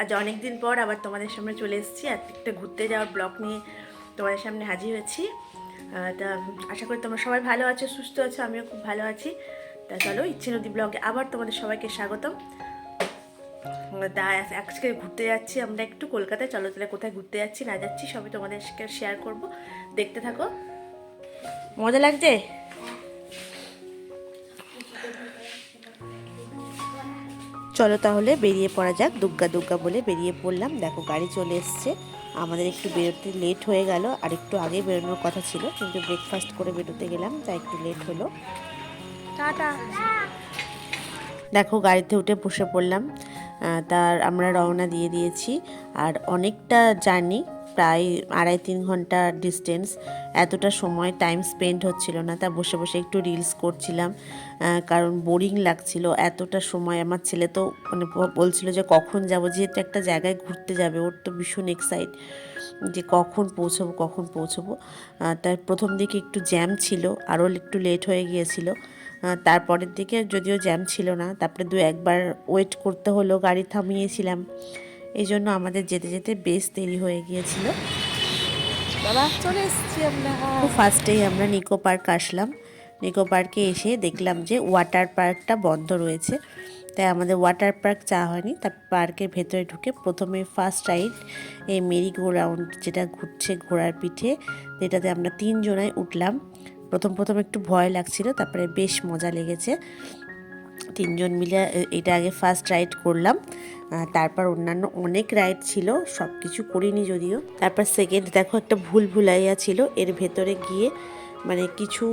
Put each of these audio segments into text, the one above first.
আজ অনেক দিন পর আবার তোমাদের সামনে চলে এসেছি। আর একটা ঘুরতে যাওয়ার ব্লগ নিয়ে তোমাদের সামনে হাজির হয়েছি। তা আশা করি তোমরা সবাই ভালো আছো, সুস্থ আছো, আমিও খুব ভালো আছি। তা চলো, ইচ্ছে নদী ব্লগে আবার তোমাদের সবাইকে স্বাগতম। তা আজকে ঘুরতে যাচ্ছি আমরা একটু কলকাতায়। চলো তাহলে কোথায় ঘুরতে যাচ্ছি, না যাচ্ছি, সবই তোমাদের শেয়ার করব। দেখতে থাকো। মজা লাগছে? চলো তাহলে বেরিয়ে পড়া যাক দুগ্গা দুগ্গা বলে বেরিয়ে পড়লাম। দেখো গাড়ি চলে এসছে। আমাদের একটু বেরোতে লেট হয়ে গেল আর একটু আগে বেরোনোর কথা ছিল কিন্তু ব্রেকফাস্ট করে বেরোতে গেলাম তাই একটু লেট হলো। টাটা। দেখো গাড়িতে উঠে বসে পড়লাম। তার আমরা রওনা দিয়ে দিয়েছি আর অনেকটা জার্নি প্রায় আড়াই তিন ঘণ্টা ডিস্টেন্স এতটা সময় টাইম স্পেন্ড হচ্ছিল না। তা বসে বসে একটু রিলস করছিলাম কারণ বোরিং লাগছিল। এতটা সময় আমার ছেলে তো মানে বলছিল যে কখন যাব? যেহেতু একটা জায়গায় ঘুরতে যাবে, ওর তো ভীষণ এক্সাইট যে কখন পৌঁছবো কখন পৌঁছবো। তার প্রথম দিকে একটু জ্যাম ছিল, আরও একটু লেট হয়ে গিয়েছিল। তারপরের দিকে যদিও জ্যাম ছিল না, তারপরে দু একবার ওয়েট করতে হলো, গাড়ি থামিয়েছিলাম। এই জন্য আমাদের যেতে যেতে বেশ দেরি হয়ে গিয়েছিল। চলে এসেছি আমরা। ফার্স্টেই আমরা নিকো পার্ক আসলাম। নিকো পার্কে এসে দেখলাম যে ওয়াটার পার্কটা বন্ধ রয়েছে। তাই আমাদের ওয়াটার পার্ক চা হয়নি। তার পার্কের ভেতরে ঢুকে প্রথমে ফার্স্ট রাইড এই মেরি গো রাউন্ড যেটা ঘুরছে ঘোড়ার পিঠে যেটাতে আমরা তিনজনাই উঠলাম। প্রথম প্রথম একটু ভয় লাগছিল তারপরে বেশ মজা লেগেছে। তিনজন মিলে এটা আগে ফার্স্ট রাইড করলাম। তারপর অন্যান্য অনেক রাইড ছিল সব কিছু করিনি যদিও। তারপর সেকেন্ড দেখো একটা ভুল ভুলাইয়া ছিল, এর ভেতরে গিয়ে মানে কিছু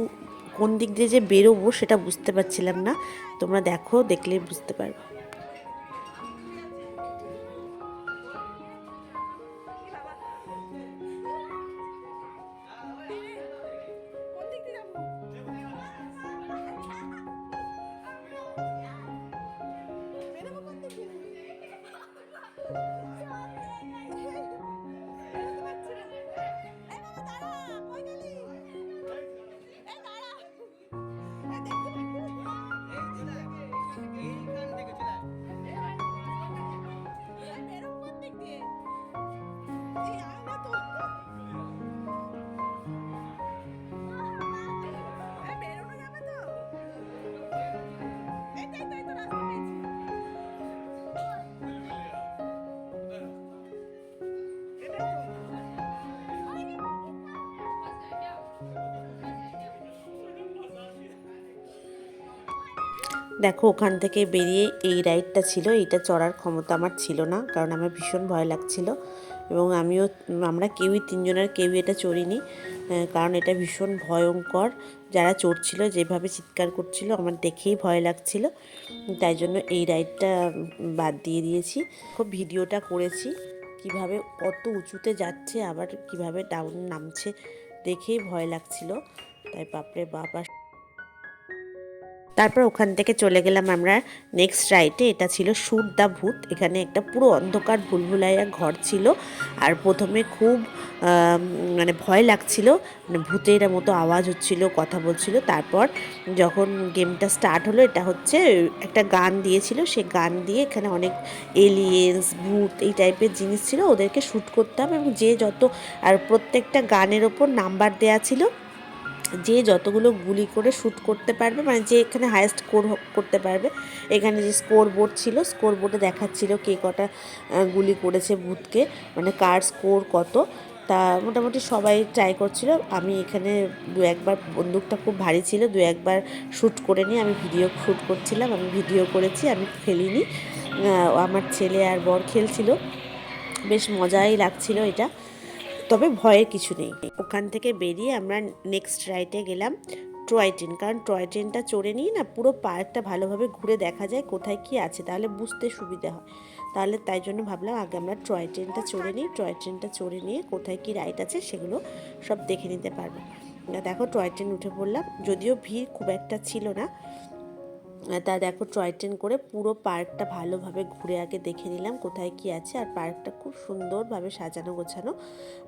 কোন দিক দিয়ে যে বেরোবো সেটা বুঝতে পারছিলাম না। তোমরা দেখো দেখলে বুঝতে পারবে। দেখো, ওখান থেকে বেরিয়ে এই রাইডটা ছিল। এইটা চড়ার ক্ষমতা আমার ছিল না, কারণ আমার ভীষণ ভয় লাগছিল। এবং আমিও, আমরা কেউই তিনজনের কেউই এটা চড়িনি কারণ এটা ভীষণ ভয়ঙ্কর। যারা চড়ছিল, যেভাবে চিৎকার করছিল, আমার দেখেই ভয় লাগছিল। তাই জন্য এই রাইডটা বাদ দিয়ে দিয়েছি। খুব ভিডিওটা করেছি, কীভাবে কত উঁচুতে যাচ্ছে, আবার কীভাবে ডাউন নামছে, দেখেই ভয় লাগছিল। তাই বাপরে বাবা তারপর ওখান থেকে চলে গেলাম আমরা নেক্সট রাইটে এটা ছিল সুর দা ভূত এখানে একটা পুরো অন্ধকার, ভুলভুলাইয়া ঘর ছিল। আর প্রথমে খুব মানে ভয় লাগছিল। মানে ভূতের মতো আওয়াজ হচ্ছিল, কথা বলছিল। তারপর যখন গেমটা স্টার্ট হলো, এটা হচ্ছে একটা গান দিয়েছিল। সে গান দিয়ে এখানে অনেক এলিয়েন্স ভূত, এই টাইপের জিনিস ছিল। ওদেরকে শ্যুট করতে হবে এবং যে যত, আর প্রত্যেকটা গানের ওপর নাম্বার দেয়া ছিল। যে যতগুলো গুলি করে শ্যুট করতে পারবে মানে যে এখানে হায়েস্ট স্কোর করতে পারবে, এখানে যে স্কোর বোর্ড ছিল স্কোর বোর্ডে দেখাচ্ছিল কে কটা গুলি করেছে ভূতকে মানে কার স্কোর কত, তা মোটামুটি সবাই ট্রাই করছিল। আমি এখানে দু একবার, বন্দুকটা খুব ভারী ছিল, দু একবার শ্যুট করে নিয়ে আমি ভিডিও শ্যুট করছিলাম, আমি ভিডিও করেছি, আমি খেলিনি। আমার ছেলে আর বর খেলছিল। বেশ মজাই লাগছিল এটা। তবে ভয়ের কিছু নেই। ওখান থেকে বেরিয়ে আমরা নেক্সট রাইডে গেলাম টয় ট্রেন কারণ টয় ট্রেনটা চড়ে নিয়ে না পুরো পার্কটা ভালোভাবে ঘুরে দেখা যায় কোথায় কি আছে, তাহলে বুঝতে সুবিধা হয়। তাহলে তাই জন্য ভাবলাম আগে আমরা টয় ট্রেনটা চড়ে নিই। টয় ট্রেনটা চড়ে নিয়ে কোথায় কি রাইড আছে সেগুলো সব দেখে নিতে পারব। দেখো টয় ট্রেন উঠে পড়লাম। যদিও ভিড় খুব একটা ছিল না তা দেখো টয় ট্রেন করে পুরো পার্কটা ভালোভাবে ঘুরে আগে দেখে নিলাম কোথায় কি আছে। আর পার্কটা খুব সুন্দরভাবে সাজানো গোছানো।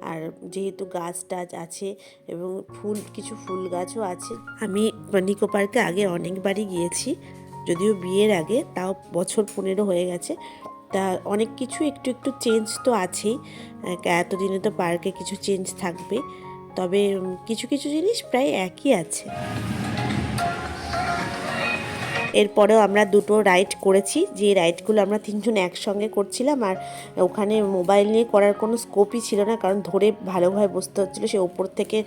আর যেহেতু গাছ টাছ আছে এবং ফুল, কিছু ফুল গাছও আছে, আমি নিকো পার্কে আগে অনেকবারই গিয়েছি। যদিও বিয়ের আগে, তাও বছর পনেরো হয়ে গেছে। তা অনেক কিছু একটু একটু চেঞ্জ তো আছেই। এতদিনে তো পার্কে কিছু চেঞ্জ থাকবে। তবে কিছু কিছু জিনিস প্রায় একই আছে। এরপরেও আমরা দুটো রাইড করেছি। যে রাইডগুলো আমরা তিনজন একসঙ্গে করছিলাম আর ওখানে মোবাইল নিয়ে করার কোনো স্কোপই ছিল না, কারণ ধরে ভালোভাবে বসতে হচ্ছিল। সে ওপর থেকে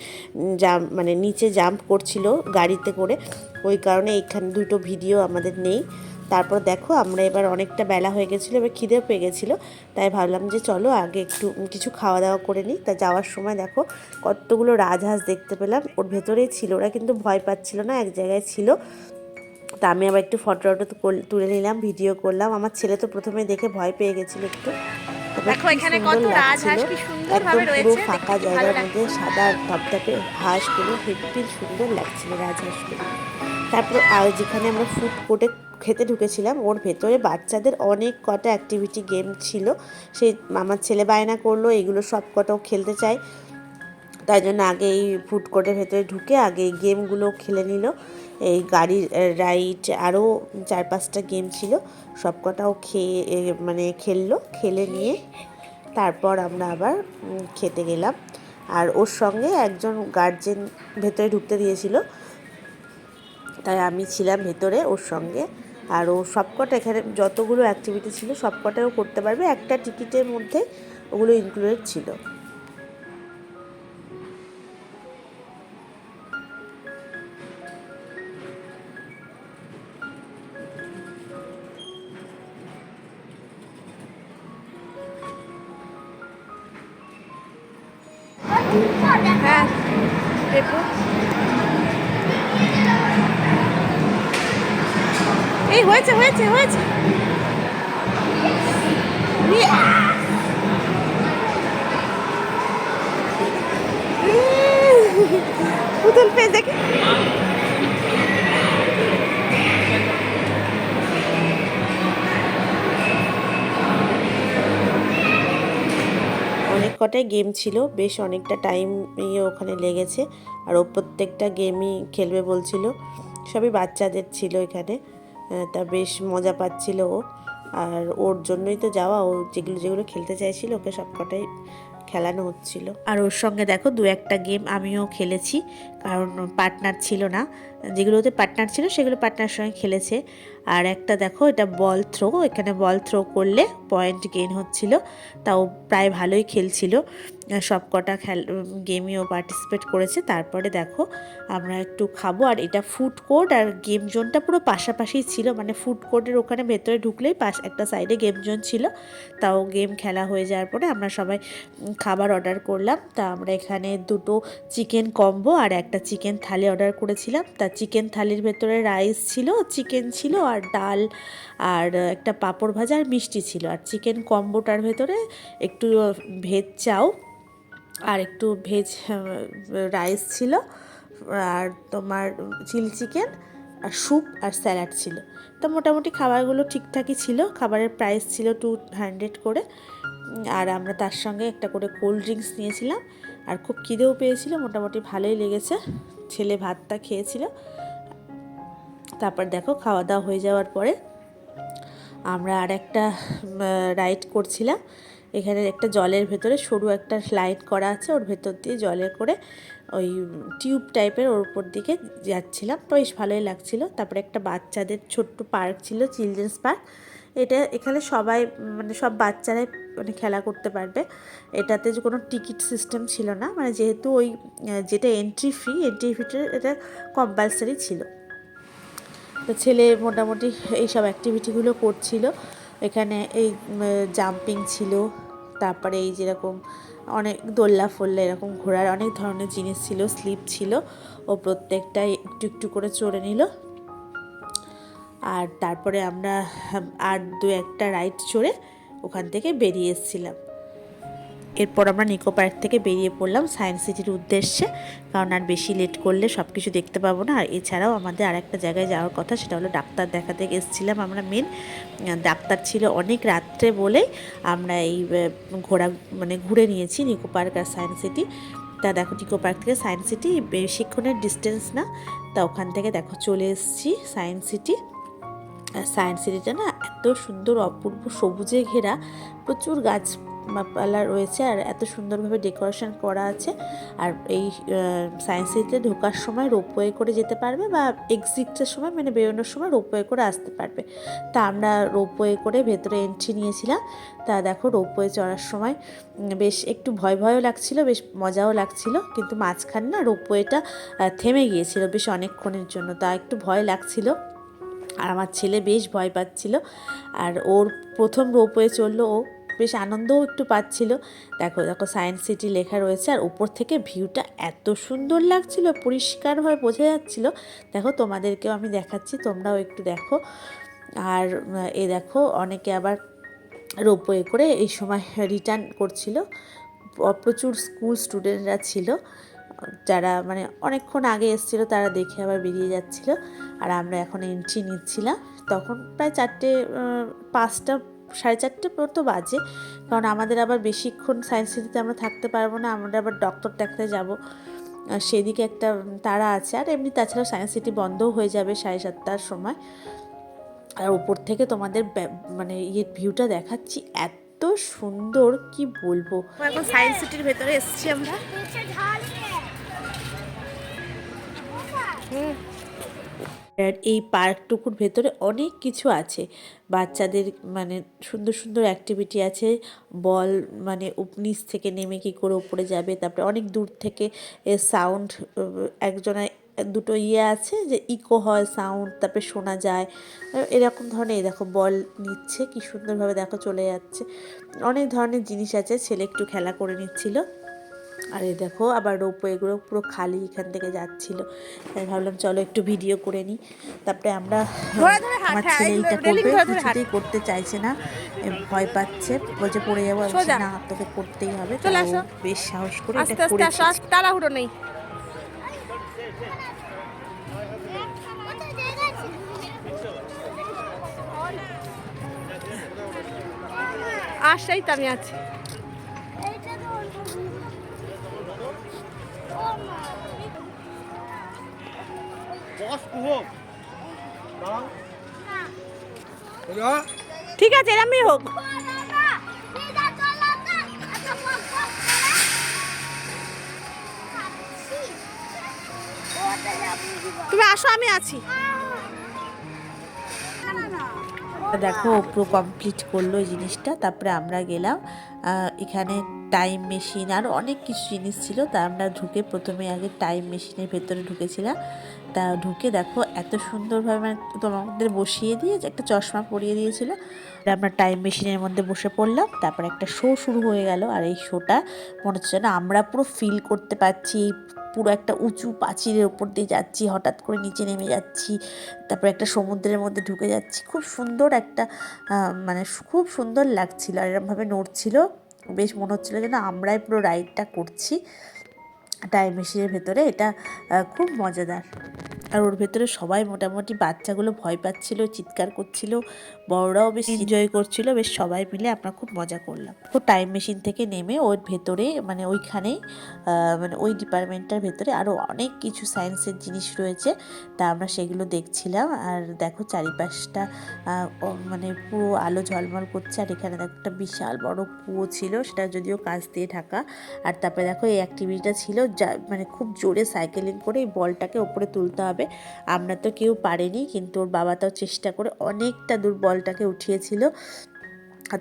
জাম্প মানে নিচে জাম্প করছিল গাড়িতে করে। ওই কারণে এখানে দুটো ভিডিও আমাদের নেই। তারপর দেখো আমরা এবার অনেকটা বেলা হয়ে গেছিল, এবার খিদে পেয়ে গেছিল। তাই ভাবলাম যে চলো আগে একটু কিছু খাওয়া দাওয়া করে নিই। তা যাওয়ার সময় দেখো কতগুলো রাজহাঁস দেখতে পেলাম। ওর ভেতরেই ছিল ওরা, কিন্তু ভয় পাচ্ছিল না, এক জায়গায় ছিল। তা আমি আবার একটু ফটো টটো তুলে নিলাম ভিডিও করলাম। আমার ছেলে তো প্রথমে দেখে ভয় পেয়ে গেছিল একটু। দেখো এখানে সুন্দর কত রাজহাঁস। কি সুন্দরভাবে একদম পুরো রয়েছে, ফাঁকা দেখতে ভালো জায়গার মধ্যে সাদা ধপধপে হাঁসগুলো হেব্বি সুন্দর লাগছিল রাজহাঁসগুলো তারপর আর যেখানে আমরা ফুড কোর্টে খেতে ঢুকেছিলাম ওর ভেতরে বাচ্চাদের অনেক কটা অ্যাক্টিভিটি গেম ছিল। সেই আমার ছেলে বায়না করল এগুলো সব কটাও খেলতে চায়। তাই জন্য আগে এই ফুড কোর্টের ভেতরে ঢুকে আগে এই গেমগুলো খেলে নিল। এই গাড়ির রাইড আরও চার পাঁচটা গেম ছিল। সব কটাও খেয়ে মানে খেললো, খেলে নিয়ে তারপর আমরা আবার খেতে গেলাম। আর ওর সঙ্গে একজন গার্জেন ভেতরে ঢুকতে দিয়েছিল। তাই আমি ছিলাম ভেতরে ওর সঙ্গে। আর ও সবকটা এখানে যতগুলো অ্যাক্টিভিটি ছিল, সবকটাও করতে পারবে। একটা টিকিটের মধ্যে ওগুলো ইনক্লুডেড ছিল। হ্যাঁ পেপো এই হয়েছে হয়েছে হয়েছে। পুতুল পেয়ে দেখে। কটাই গেম ছিল, বেশ অনেকটা টাইম ওখানে লেগেছে। আর ও প্রত্যেকটা গেমই খেলবে বলছিল। সবই বাচ্চাদের ছিল এখানে। তা বেশ মজা পাচ্ছিল ও। আর ওর জন্যই তো যাওয়া। ও যেগুলো যেগুলো খেলতে চাইছিল, ওকে সবকটাই খেলানো হচ্ছিল। আর ওর সঙ্গে দেখো দু একটা গেম আমিও খেলেছি, কারণ পার্টনার ছিল না। যেগুলোতে পার্টনার ছিল সেগুলো পার্টনার সঙ্গে খেলেছে। আর একটা দেখো, এটা বল থ্রো এখানে বল থ্রো করলে পয়েন্ট গেইন হচ্ছিল। তাও প্রায় ভালোই খেলছিল। সব কটা খেল গেমেও পার্টিসিপেট করেছে। তারপরে দেখো, আমরা একটু খাব। আর এটা ফুড কোর্ট আর গেম জোনটা পুরো পাশাপাশি ছিল। মানে ফুড কোর্টের ওখানে ভেতরে ঢুকলেই পাশ, একটা সাইডে গেম জোন ছিল। তাও গেম খেলা হয়ে যাওয়ার পরে আমরা সবাই খাবার অর্ডার করলাম। তা আমরা এখানে দুটো চিকেন কম্বো আর একটা চিকেন থালি অর্ডার করেছিলাম। তা চিকেন থালির ভেতরে রাইস ছিল চিকেন ছিল আর ডাল আর একটা পাঁপড় ভাজা আর মিষ্টি ছিল। আর চিকেন কম্বোটার ভেতরে একটু ভেজ চাও। আর একটু ভেজ রাইস ছিল, আর তোমার চিলি চিকেন আর স্যুপ আর স্যালাড ছিল। তো মোটামুটি খাবারগুলো ঠিকঠাকই ছিল, খাবারের প্রাইস ছিল টু হান্ড্রেড করে। আর আমরা তার সঙ্গে একটা করে কোল্ড ড্রিঙ্কস নিয়েছিলাম, আর খুব খিদেও পেয়েছিল, মোটামুটি ভালোই লেগেছে। ছেলে ভাতটা খেয়েছিল। তারপর দেখো খাওয়া দাওয়া হয়ে যাওয়ার পরে আমরা আর একটা রাইড করছিলাম। এখানে একটা জলের ভেতরে সরু একটা লাইন করা আছে, ওর ভেতর দিয়ে জলে করে ওই টিউব টাইপের ওর উপর দিকে যাচ্ছিলাম। বেশ ভালোই লাগছিল। তারপরে একটা বাচ্চাদের ছোট্ট পার্ক ছিল, চিলড্রেন্স পার্ক। এটা এখানে সবাই মানে সব বাচ্চারাই মানে খেলা করতে পারবে। এটাতে যে কোনো টিকিট সিস্টেম ছিল না। মানে যেহেতু ওই, যেটা এন্ট্রি ফি এন্ট্রি ফিটা এটা কম্পালসারি ছিল। তো ছেলে মোটামুটি এইসব অ্যাক্টিভিটিগুলো করছিল। এখানে এই জাম্পিং ছিল। তারপরে এই যেরকম অনেক দোল্লা ফোল্লা এরকম ঘোরার অনেক ধরনের জিনিস ছিল স্লিপ ছিল। ও প্রত্যেকটাই একটু একটু করে চড়ে নিল। আর তারপরে আমরা আর দু একটা রাইড চড়ে ওখান থেকে বেরিয়ে এসেছিলাম। এরপর আমরা নিকো পার্ক থেকে বেরিয়ে পড়লাম সায়েন্স সিটির উদ্দেশ্যে, কারণ আর বেশি লেট করলে সব কিছু দেখতে পাবো না। আর এছাড়াও আমাদের আর একটা জায়গায় যাওয়ার কথা, সেটা হলো ডাক্তার দেখাতে এসেছিলাম আমরা মেন ডাক্তার ছিল অনেক রাত্রে বলেই আমরা এই ঘোরা মানে ঘুরে নিয়েছি নিকো পার্ক আর সায়েন্স সিটি। তা দেখো নিকো পার্ক থেকে সায়েন্স সিটি বেশিক্ষণের ডিস্টেন্স না। তা ওখান থেকে দেখো চলে এসেছি সায়েন্স সিটি। সায়েন্স সিটিটা না এত সুন্দর, অপূর্ব সবুজে ঘেরা, প্রচুর গাছপালা রয়েছে আর এত সুন্দরভাবে ডেকোরেশন করা আছে। আর এই সায়েন্স সিটিতে ঢোকার সময় রোপওয়ে করে যেতে পারবে বা এক্সিটের সময় মানে বেরোনোর সময় রোপওয়ে করে আসতে পারবে। তা আমরা রোপওয়ে করে ভেতরে এন্ট্রি নিয়েছিলাম। তা দেখো রোপওয়ে চড়ার সময় বেশ একটু ভয় ভয়ও লাগছিল, বেশ মজাও লাগছিল, কিন্তু মাঝখানে না রোপওয়েটা থেমে গিয়েছিল বেশ অনেকক্ষণের জন্য। তা একটু ভয় লাগছিল। আর আমার ছেলে বেশ ভয় পাচ্ছিল। আর ওর প্রথম রোপওয়ে চলল ও বেশ আনন্দও একটু পাচ্ছিল। দেখো দেখো সায়েন্স সিটি লেখা রয়েছে আর উপর থেকে ভিউটা এত সুন্দর লাগছিল, পরিষ্কারভাবে বোঝা যাচ্ছিল। দেখো, তোমাদেরকেও আমি দেখাচ্ছি, তোমরাও একটু দেখো। আর এ দেখো, অনেকে আবার রোপওয়ে করে এই সময় রিটার্ন করছিল। প্রচুর স্কুল স্টুডেন্টরা ছিল। যারা মানে অনেকক্ষণ আগে এসেছিল, তারা দেখে আবার বেরিয়ে যাচ্ছিল। আর আমরা এখন এন্ট্রি নিচ্ছিলাম। তখন প্রায় চারটে পাঁচটা সাড়ে চারটে মতো বাজে। কারণ আমাদের আবার বেশিক্ষণ সায়েন্স সিটিতে আমরা থাকতে পারব না আমরা আবার ডক্টর দেখাতে যাব। সেদিকে একটা তারা আছে। আর এমনি তাছাড়া সায়েন্স সিটি বন্ধও হয়ে যাবে সাড়ে সাতটার সময়। আর উপর থেকে তোমাদের ব্যা- মানে ইয়ে ভিউটা দেখাচ্ছি। এত সুন্দর কি বলব? এখন সায়েন্স সিটির ভেতরে এসেছি আমরা। হুম। আর এই পার্কটুকুর ভেতরে অনেক কিছু আছে। বাচ্চাদের মানে সুন্দর সুন্দর অ্যাক্টিভিটি আছে। বল মানে নিচ থেকে নেমে কি করে উপরে যাবে, তারপরে অনেক দূর থেকে সাউন্ড একজনের দুটো ইয়ে আছে যে ইকো হয় সাউন্ড তারপরে শোনা যায়। এরকম ধরনের দেখো বল নিচ্ছে, কি সুন্দরভাবে দেখো চলে যাচ্ছে। অনেক ধরনের জিনিস আছে, ছেলে একটু খেলা করে নিচ্ছিল। আর এই দেখো আবার রোপওয়েগুলো পুরো খালি এখান থেকে যাচ্ছিল। তাই ভাবলাম চলো একটু ভিডিও করে নিই। তারপরে আমরা আমার হ্যাঁ, ছেলে এইটা করবে। কিছুতেই করতে চাইছে না ভয় পাচ্ছে। বলছে পড়ে যাব। না তোকে করতেই হবে। বেশ সাহস করে এটা আস- তাড়াহুড়ো নেই। আসলেই তো আমি আছি। ঠিক আছে, এরমই হোক। তুমি আসো, আমি আছি। দেখো ও পুরো কমপ্লিট করল জিনিসটা, তারপরে আমরা গেলাম এখানে টাইম মেশিন আর অনেক কিছু জিনিস ছিল, তা আমরা ঢুকে প্রথমে আগে টাইম মেশিনের ভেতরে ঢুকেছিলাম। তা ঢুকে দেখো এত সুন্দরভাবে মানে তোমাদের বসিয়ে দিয়ে একটা চশমা পরিয়ে দিয়েছিল। আমরা টাইম মেশিনের মধ্যে বসে পড়লাম, তারপর একটা শো শুরু হয়ে গেল আর এই শোটা মনে হচ্ছে না আমরা পুরো ফিল করতে পারছি এই পুরো একটা উঁচু প্রাচীরের ওপর দিয়ে যাচ্ছি, হঠাৎ করে নিচে নেমে যাচ্ছি, তারপরে একটা সমুদ্রের মধ্যে ঢুকে যাচ্ছি। খুব সুন্দর একটা মানে খুব সুন্দর লাগছিল আর এরমভাবে নড়ছিল। বেশ মনে হচ্ছিল যেন আমরাই পুরো রাইডটা করছি। টাইম মেশিনের ভেতরে এটা খুব মজাদার। আর ওর ভেতরে সবাই মোটামুটি বাচ্চাগুলো ভয় পাচ্ছিল চিৎকার করছিল বড়রাও বেশ এনজয় করছিল বেশ সবাই মিলে আমরা খুব মজা করলাম। তো টাইম মেশিন থেকে নেমে ওর ভেতরে মানে ওইখানেই মানে ওই ডিপার্টমেন্টটার ভেতরে আরও অনেক কিছু সায়েন্সের জিনিস রয়েছে তা আমরা সেগুলো দেখছিলাম। আর দেখো চারিপাশটা ও- মানে পুরো আলো ঝলমল করছে আর এখানে দেখো একটা বিশাল বড় কুয়ো ছিল সেটা যদিও কাঁচ দিয়ে ঢাকা। আর তারপরে দেখো এই অ্যাক্টিভিটিটা ছিল মানে খুব জোরে সাইকেলিং করে এই বলটাকে ওপরে তুলতে হবে। আমরা তো কেউ পারিনি, কিন্তু ওর বাবা তাও চেষ্টা করে অনেকটা দূর বলটাকে উঠিয়েছিল।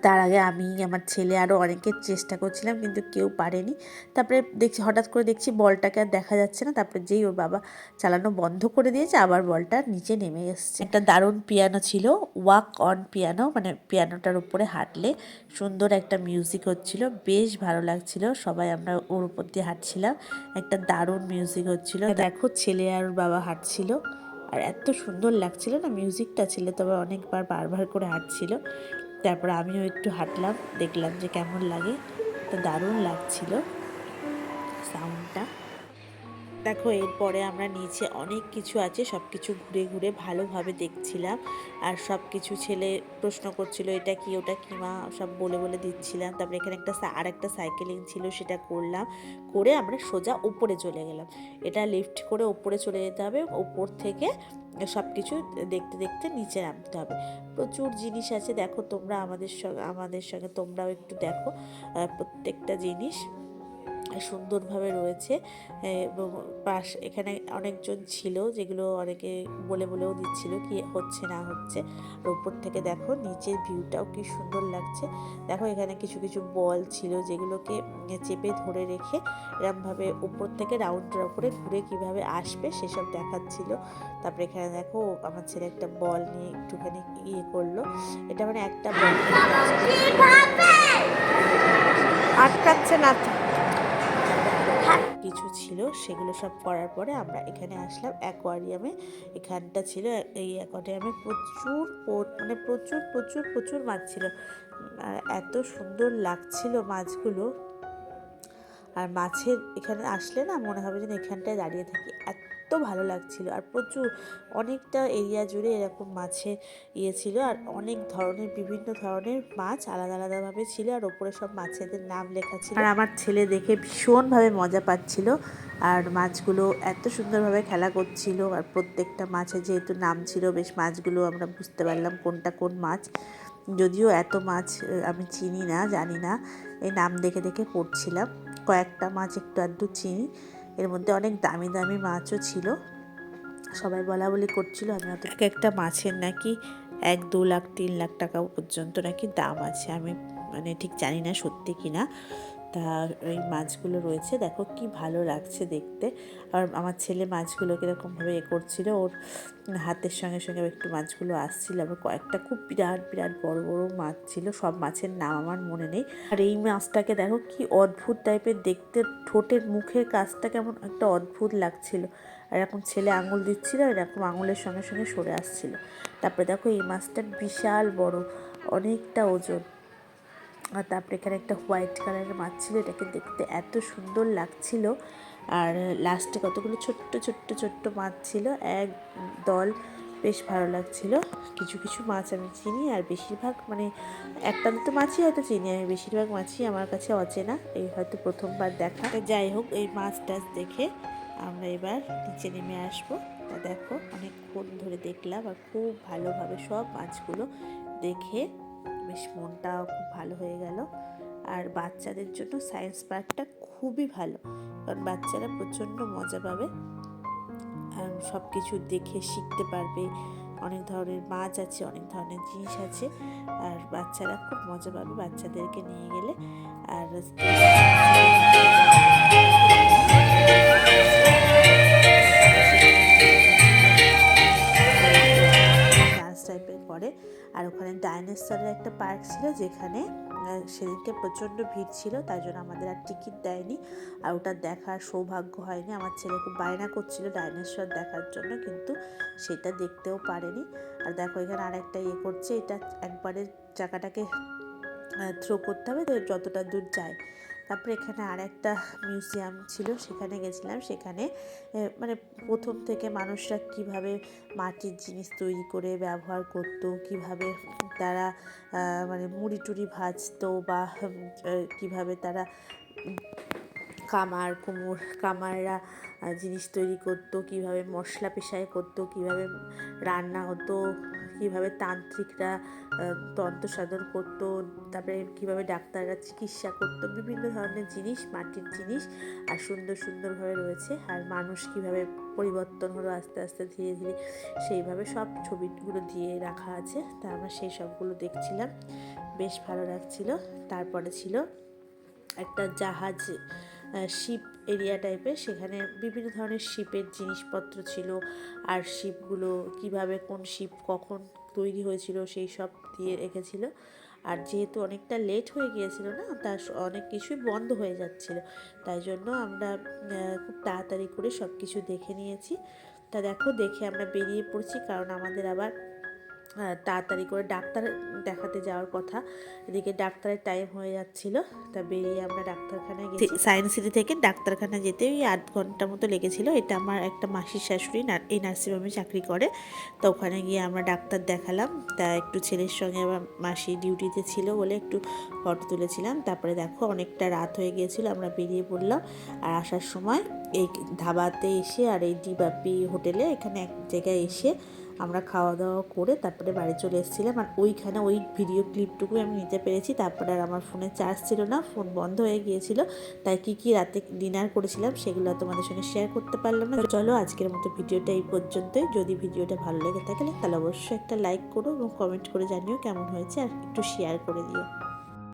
তার আগে আমি, আমার ছেলে আরও অনেকের চেষ্টা করছিলাম, কিন্তু কেউ পারেনি। তারপরে দেখছি, হঠাৎ করে দেখছি বলটাকে আর দেখা যাচ্ছে না। তারপরে যেই ওর বাবা চালানো বন্ধ করে দিয়েছে, আবার বলটা নিচে নেমে এসছে। একটা দারুণ পিয়ানো ছিল ওয়াক অন পিয়ানো মানে পিয়ানোটার উপরে হাঁটলে সুন্দর একটা মিউজিক হচ্ছিল। বেশ ভালো লাগছিল, সবাই আমরা ওর উপর দিয়ে হাঁটছিলাম। একটা দারুণ মিউজিক হচ্ছিল। দেখো, ছেলে আর ওর বাবা হাঁটছিল। আর এত সুন্দর লাগছিল না মিউজিকটা ছিল তবে অনেকবার বারবার করে হাঁটছিল। তারপর আমিও একটু হাঁটলাম দেখলাম যে কেমন লাগে। তো দারুণ লাগছিল সাউন্ডটা দেখো, এরপরে আমরা নিচে অনেক কিছু আছে সব কিছু ঘুরে ঘুরে ভালোভাবে দেখছিলাম। আর সব কিছু ছেলে প্রশ্ন করছিল, এটা কি, ওটা কি মা? সব বলে বলে দিচ্ছিলাম। তারপরে এখানে একটা আর একটা সাইকেলিং ছিল, সেটা করলাম। করে আমরা সোজা উপরে চলে গেলাম। এটা লিফট করে উপরে চলে যেতে হবে ওপর থেকে সব কিছু দেখতে দেখতে নিচে নামতে হবে। প্রচুর জিনিস আছে, দেখো তোমরা আমাদের সঙ্গে আমাদের সঙ্গে তোমরাও একটু দেখো প্রত্যেকটা জিনিস। সুন্দরভাবে রয়েছে এবং পাশ এখানে অনেকজন ছিল যেগুলো অনেকে বলে বলেও দিচ্ছিল কি হচ্ছে না হচ্ছে। আর উপর থেকে দেখো নিচের ভিউটাও কি সুন্দর লাগছে। দেখো এখানে কিছু কিছু বল ছিল যেগুলোকে চেপে ধরে রেখে এরমভাবে উপর থেকে রাউন্ডের উপরে ঘুরে কীভাবে আসবে সেসব দেখাচ্ছিল। তারপরে এখানে দেখো আমার ছেলে একটা বল নিয়ে একটুখানি ইয়ে করল। এটা মানে একটা বল। আটকাচ্ছে না। কিছু ছিল, সেগুলো সব করার পরে আমরা এখানে আসলাম অ্যাকোয়ারিয়ামে। এখানটা ছিল এই অ্যাকোয়ারিয়ামে প্রচুর মানে প্রচুর প্রচুর প্রচুর মাছ ছিল। আর এত সুন্দর লাগছিল মাছগুলো। আর মাছের এখানে আসলে না মনে হবে যেন এখানটায় দাঁড়িয়ে থাকি। এত ভালো লাগছিল। আর প্রচুর, অনেকটা এরিয়া জুড়ে এরকম মাছে ইয়ে ছিল। আর অনেক ধরনের, বিভিন্ন ধরনের মাছ আলাদা আলাদাভাবে ছিল। আর ওপরে সব মাছেদের নাম লেখা ছিল। আর আমার ছেলে দেখে ভীষণভাবে মজা পাচ্ছিল। আর মাছগুলো এত সুন্দরভাবে খেলা করছিল। আর প্রত্যেকটা মাছে যেহেতু নাম ছিল, বেশ মাছগুলো আমরা বুঝতে পারলাম কোনটা কোন মাছ। যদিও এত মাছ আমি চিনি না, জানি না। এই নাম দেখে দেখে পড়ছিলাম। কয়েকটা মাছ একটু আধটু চিনি। এর মধ্যে অনেক দামি দামি মাছও ছিল। সবাই বলা বলি করছিল, আমি অত এক একটা মাছের নাকি এক দু লাখ, তিন লাখ টাকা পর্যন্ত নাকি দাম আছে। আমি মানে ঠিক জানি না সত্যি কি না তা এই মাছগুলো রয়েছে। দেখো কি ভালো লাগছে দেখতে। আর আমার ছেলে মাছগুলো কীরকমভাবে এ করছিল। ওর হাতের সঙ্গে সঙ্গে একটু মাছগুলো আসছিল। আবার কয়েকটা খুব বিরাট বিরাট বড় বড় মাছ ছিল। সব মাছের নাম আমার মনে নেই। আর এই মাছটাকে দেখো কি অদ্ভুত টাইপের দেখতে। ঠোঁটের মুখের কাজটা কেমন একটা অদ্ভুত লাগছিল। আর এরকম ছেলে আঙুল দিচ্ছিল এরকম আঙুলের সঙ্গে সঙ্গে সরে আসছিল। তারপরে দেখো এই মাছটা বিশাল বড়, অনেকটা ওজন। আর তারপরে এখানে একটা হোয়াইট কালারের মাছ ছিল, এটাকে দেখতে এত সুন্দর লাগছিল। আর লাস্টে কতগুলো ছোট্ট ছোট্ট ছোট্ট মাছ ছিল এক দল বেশ ভালো লাগছিল। কিছু কিছু মাছ আমি চিনি, আর বেশিরভাগ মানে একটা দুটো মাছই হয়তো চিনি আমি বেশিরভাগ মাছই আমার কাছে অচেনা, এই হয়তো প্রথমবার দেখা। যাই হোক, এই মাছ টাছ দেখে আমরা এবার নিচে নেমে আসব। তা দেখো, অনেকক্ষণ ধরে দেখলাম, আর খুব ভালোভাবে সব মাছগুলো দেখে বেশ মনটাও খুব ভালো হয়ে গেল। আর বাচ্চাদের জন্য সায়েন্স পার্কটা খুবই ভালো, কারণ বাচ্চারা প্রচণ্ড মজা পাবে। আর সব কিছু দেখে শিখতে পারবে। অনেক ধরনের মাছ আছে, অনেক ধরনের জিনিস আছে। আর বাচ্চারা খুব মজা পাবে বাচ্চাদেরকে নিয়ে গেলে। আর আর ওখানে ডাইনোসরের একটা পার্ক ছিল যেখানে সেদিনকে প্রচণ্ড ভিড় ছিল, তাই জন্য আমাদের আর টিকিট দেয়নি। আর ওটা দেখার সৌভাগ্য হয়নি। আমার ছেলে খুব বায়না করছিল ডাইনোসর দেখার জন্য, কিন্তু সেটা দেখতেও পারেনি। আর দেখো, এখানে আরেকটা ইয়ে করছে, এটা একবারের চাকাটাকে থ্রো করতে হবে যতটা দূর যায়। তারপরে এখানে আর একটা মিউজিয়াম ছিল, সেখানে গেছিলাম। সেখানে মানে প্রথম থেকে মানুষরা কীভাবে মাটির জিনিস তৈরি করে ব্যবহার করতো, কীভাবে তারা মানে মুড়ি টুড়ি ভাজতো বা কীভাবে তারা কামার, কুমোর, কামাররা জিনিস তৈরি করতো, কীভাবে মশলা পেশায় করতো, কীভাবে রান্না হতো কীভাবে তান্ত্রিকরা তন্ত্র সাধন করতো, তারপরে কীভাবে ডাক্তাররা চিকিৎসা করতো, বিভিন্ন ধরনের জিনিস, মাটির জিনিস, আর সুন্দর সুন্দরভাবে রয়েছে। আর মানুষ কীভাবে পরিবর্তন হলো আস্তে আস্তে ধীরে ধীরে, সেইভাবে সব ছবিগুলো দিয়ে রাখা আছে। তা আমরা সেই সবগুলো দেখছিলাম। বেশ ভালো লাগছিল। তারপরে ছিল একটা জাহাজ। শিপ এরিয়া টাইপের সেখানে বিভিন্ন ধরনের শিপের জিনিসপত্র ছিল। আর শিপগুলো কীভাবে কোন শিপ কখন তৈরি হয়েছিল সেই সব দিয়ে রেখেছিল। আর যেহেতু অনেকটা লেট হয়ে গিয়েছিল না তার অনেক কিছুই বন্ধ হয়ে যাচ্ছিল। তাই জন্য আমরা খুব তাড়াতাড়ি করে সব কিছু দেখে নিয়েছি। তা দেখো, দেখে আমরা বেরিয়ে পড়ছি, কারণ আমাদের আবার তাড়াতাড়ি করে ডাক্তার দেখাতে যাওয়ার কথা। এদিকে ডাক্তারের টাইম হয়ে যাচ্ছিল তা বেরিয়ে আমরা ডাক্তারখানায় গেছি। সায়েন্স সিটি থেকে ডাক্তারখানা যেতে ওই আধ ঘণ্টা মতো লেগেছিল। এটা আমার একটা মাসির শাশুড়ি না- এই নার্সিংহোমে চাকরি করে। তো ওখানে গিয়ে আমরা ডাক্তার দেখালাম। তা একটু ছেলের সঙ্গে আবার মাসি ডিউটিতে ছিল বলে একটু ফটো তুলেছিলাম। তারপরে দেখো অনেকটা রাত হয়ে গিয়েছিল আমরা বেরিয়ে পড়লাম। আর আসার সময় এই ধাবাতে এসে আর এই ডিবাপি হোটেলে এখানে এক জায়গায় এসে আমরা খাওয়া দাওয়া করে তারপরে বাড়ি চলে এসেছিলাম আর ওইখানে ওই ভিডিও ক্লিপটুকু আমি নিতে পেরেছি। তারপরে আর আমার ফোনে চার্জ ছিল না ফোন বন্ধ হয়ে গিয়েছিল। তাই কি কি রাতে ডিনার করেছিলাম সেগুলো তোমাদের সঙ্গে শেয়ার করতে পারলাম না। চলো আজকের মতো ভিডিওটা এই পর্যন্তই। যদি ভিডিওটা ভালো লেগে থাকে তাহলে অবশ্যই একটা লাইক করো এবং কমেন্ট করে জানিও কেমন হয়েছে আর একটু শেয়ার করে দিও।